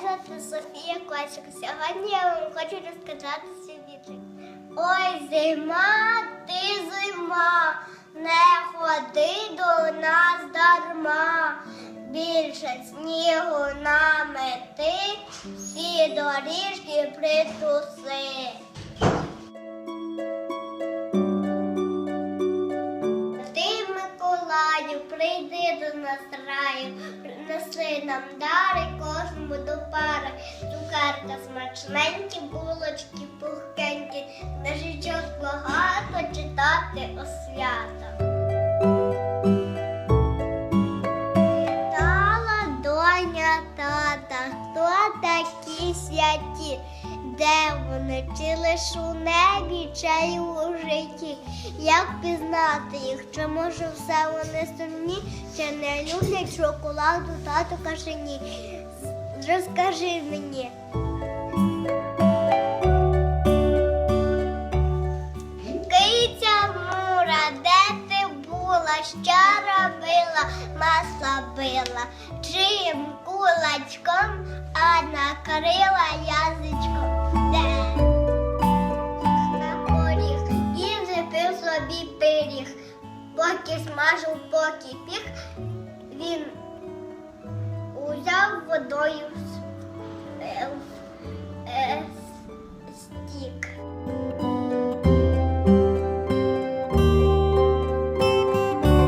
звати Софія Косик. Сьогодні я вам хочу розказати свій. Ой, зима, ти зима, не ходи до нас дарма. Більше снігу намети, всі доріжки притуси. Ти, Миколаю, прийди до нас раю, принеси нам дари кожному до пари. Цукерка смачненькі, булочки пухкенькі, книжечок багато читати у свята. Доня тата, хто такі святі, де вони, чи лиш у небі, чи у житті? Як пізнати їх, чи може все вони сумні, чи не люблять шоколаду, тато каже ні. З- Розкажи мені. Киця мура, де ти була, що робила, маса била, чим? Кулачком, а накрила язичком. Де? На поріг. І запив собі пиріг, поки смажив, поки пік, він you.